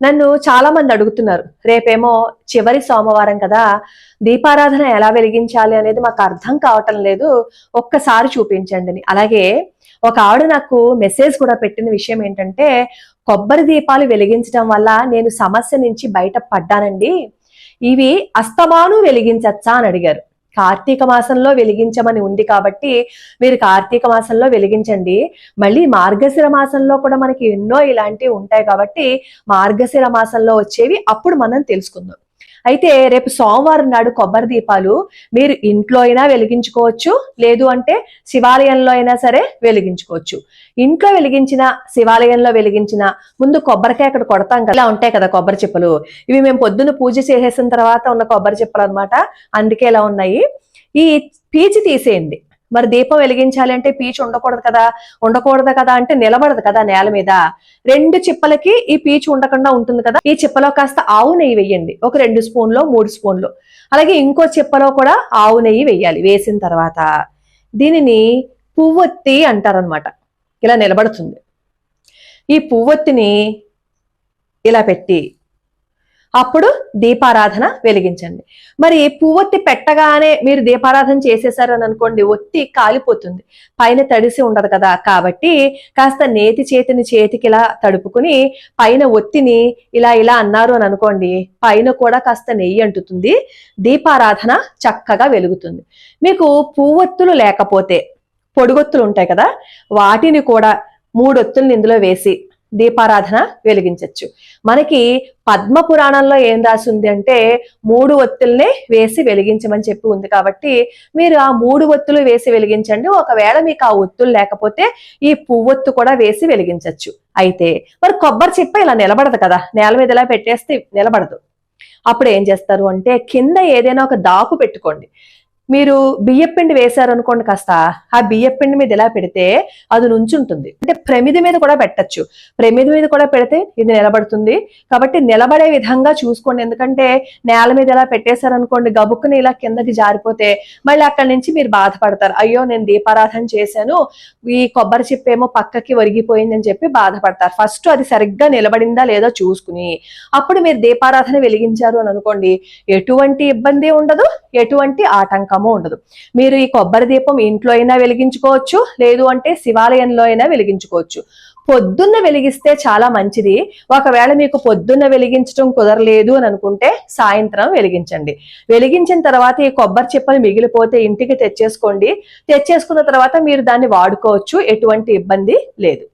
నన్ను చాలా మంది అడుగుతున్నారు రేపేమో చివరి సోమవారం కదా దీపారాధన ఎలా వెలిగించాలి అనేది మాకు అర్థం కావటం లేదు ఒక్కసారి చూపించండి అలాగే ఒక ఆవిడ నాకు మెసేజ్ కూడా పెట్టిన విషయం ఏంటంటే కొబ్బరి దీపాలు వెలిగించడం వల్ల నేను సమస్య నుంచి బయట పడ్డానండి ఇవి అస్తమాను వెలిగించచ్చా అని అడిగారు. కార్తీక మాసంలో వెలిగించమని ఉంది కాబట్టి మీరు కార్తీక మాసంలో వెలిగించండి. మళ్ళీ మార్గశిర మాసంలో కూడా మనకి ఎన్నో ఇలాంటివి ఉంటాయి కాబట్టి మార్గశిర మాసంలో వచ్చేవి అప్పుడు మనం తెలుసుకుందాం. అయితే రేపు సోమవారం నాడు కొబ్బరి దీపాలు మీరు ఇంట్లో అయినా వెలిగించుకోవచ్చు. లేదు అంటే శివాలయంలో అయినా సరే వెలిగించుకోవచ్చు. ఇంట్లో వెలిగించిన శివాలయంలో వెలిగించిన ముందు కొబ్బరికాయ అక్కడ కొడతాం కదా ఇలా ఉంటాయి కదా కొబ్బరి చిప్పలు. ఇవి మేము పొద్దున్న పూజ చేసేసిన తర్వాత ఉన్న కొబ్బరి చిప్పలు అన్నమాట. అందుకే ఇలా ఉన్నాయి. ఈ పీచి తీసేయండి. మరి దీపం వెలిగించాలి అంటే పీచు ఉండకూడదు కదా? ఉండకూడదు కదా అంటే నిలబడదు కదా నేల మీద? రెండు చిప్పలకి ఈ పీచు ఉండకుండా ఉంటుంది కదా? ఈ చిప్పలో కాస్త ఆవు నెయ్యి వేయండి ఒక రెండు స్పూన్లు మూడు స్పూన్లు. అలాగే ఇంకో చిప్పలో కూడా ఆవు నెయ్యి వేయాలి వేసిన తర్వాత. దీనిని పువ్వొత్తి అంటారనమాట ఇలా నిలబడుతుంది. ఈ పువ్వొత్తిని ఇలా పెట్టి అప్పుడు దీపారాధన వెలిగించండి. మరి పువ్వొత్తి పెట్టగానే మీరు దీపారాధన చేసేసారని అనుకోండి ఒత్తి కాలిపోతుంది. పైన తడిసి ఉండదు కదా. కాబట్టి కాస్త నేతి చేతిని చేతికి ఇలా తడుపుకుని పైన ఒత్తిని ఇలా ఇలా అన్నారు అని అనుకోండి పైన కూడా కాస్త నెయ్యి అంటుతుంది దీపారాధన చక్కగా వెలుగుతుంది. మీకు పువ్వొత్తులు లేకపోతే పొడిగొత్తులు ఉంటాయి కదా వాటిని కూడా మూడొత్తుల్ని ఇందులో వేసి దీపారాధన వెలిగించవచ్చు మనకి పద్మ పురాణంలో ఏం రాసి ఉంది అంటే మూడు ఒత్తుల్నే వేసి వెలిగించమని చెప్పి ఉంది కాబట్టి మీరు ఆ మూడు ఒత్తులు వేసి వెలిగించండి. ఒకవేళ మీకు ఆ ఒత్తులు లేకపోతే ఈ పువ్వొత్తు కూడా వేసి వెలిగించవచ్చు అయితే మరి కొబ్బరి చిప్ప ఇలా నిలబడదు కదా నేల మీద ఇలా పెట్టేస్తే నిలబడదు. అప్పుడు ఏం చేస్తారు అంటే కింద ఏదైనా ఒక దాపు పెట్టుకోండి. మీరు బియ్యపిండి వేశారనుకోండి కాస్త ఆ బియ్యపిండి మీద ఇలా పెడితే అది నుంచుంటుంది. అంటే ప్రమిది మీద కూడా పెట్టచ్చు. ప్రమిది మీద కూడా పెడితే ఇది నిలబడుతుంది. కాబట్టి నిలబడే విధంగా చూసుకోండి. ఎందుకంటే నేల మీద ఇలా పెట్టేశారనుకోండి గబుక్కుని ఇలా కిందకి జారిపోతే మళ్ళీ అక్కడి నుంచి మీరు బాధపడతారు. అయ్యో నేను దీపారాధన చేశాను ఈ కొబ్బరి చిప్పేమో పక్కకి ఒరిగిపోయిందని చెప్పి బాధపడతారు. ఫస్ట్ అది సరిగ్గా నిలబడిందా లేదో చూసుకుని. అప్పుడు మీరు దీపారాధన వెలిగించారు అని అనుకోండి ఎటువంటి ఇబ్బంది ఉండదు ఎటువంటి ఆటంకం ఆటంకము ఉండదు. మీరు ఈ కొబ్బరి దీపం ఇంట్లో అయినా వెలిగించుకోవచ్చు లేదు అంటే శివాలయంలో అయినా వెలిగించుకోవచ్చు. పొద్దున్న వెలిగిస్తే చాలా మంచిది. ఒకవేళ మీకు పొద్దున్న వెలిగించడం కుదరలేదు అని అనుకుంటే సాయంత్రం వెలిగించండి. వెలిగించిన తర్వాత ఈ కొబ్బరి చిప్పలు మిగిలిపోతే ఇంటికి తెచ్చేసుకోండి. తెచ్చేసుకున్న తర్వాత మీరు దాన్ని వాడుకోవచ్చు. ఎటువంటి ఇబ్బంది లేదు.